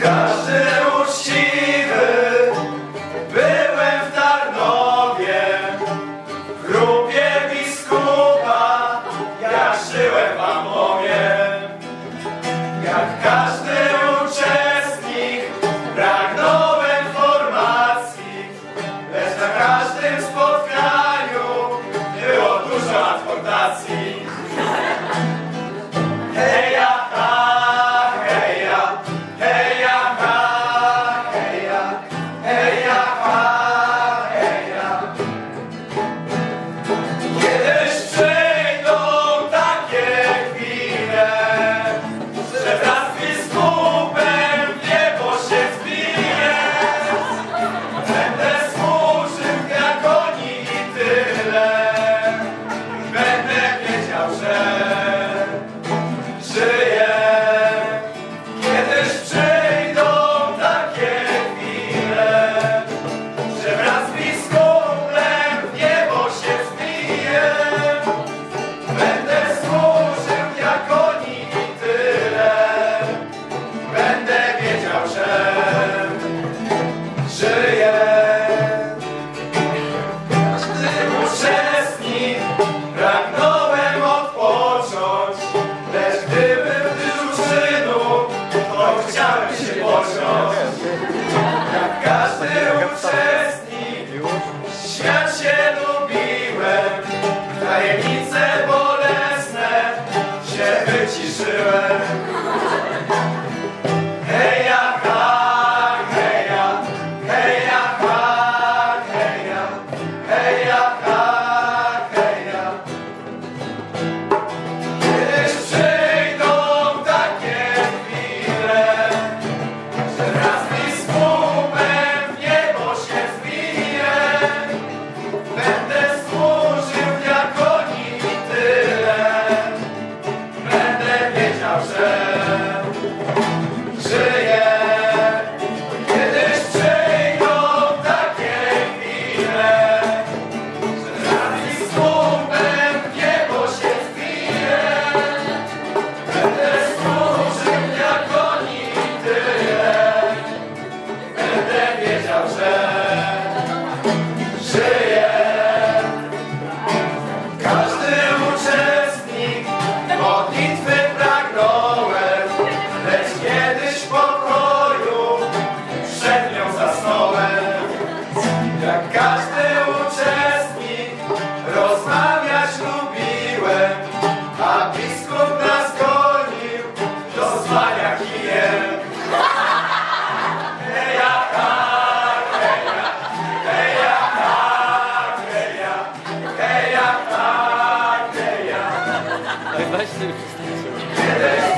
Cause But you should have. Başlıyoruz.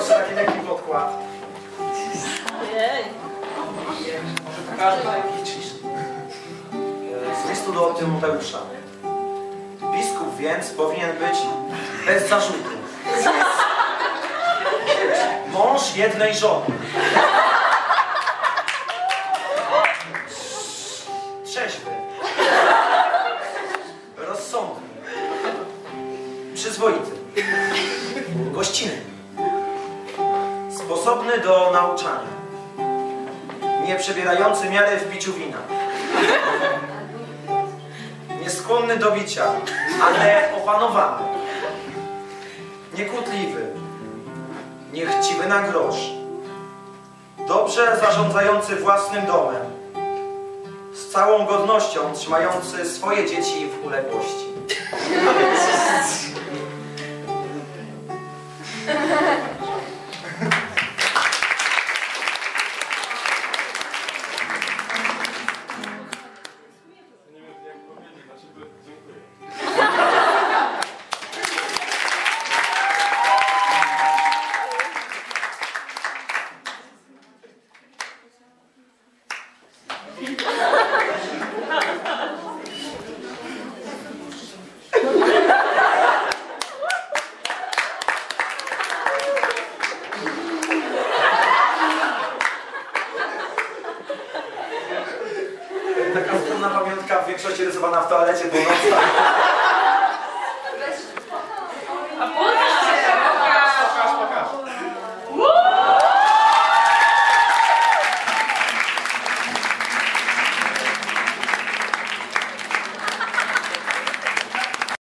Proszę taki lekki podkład. Ojej. Może pokażę taki cisz. Z listu do Tymoteusza. Biskup więc powinien być bez zarzutu. Mąż jednej żony. Trzeźwy. Rozsądny. Przyzwoity. Gościnny sposobny do nauczania, nie przebierający miary w piciu wina, nieskłonny do bicia, ale opanowany, niekutliwy, niechciwy na grosz, dobrze zarządzający własnym domem, z całą godnością trzymający swoje dzieci w uległości. van hafta hala çırpınmak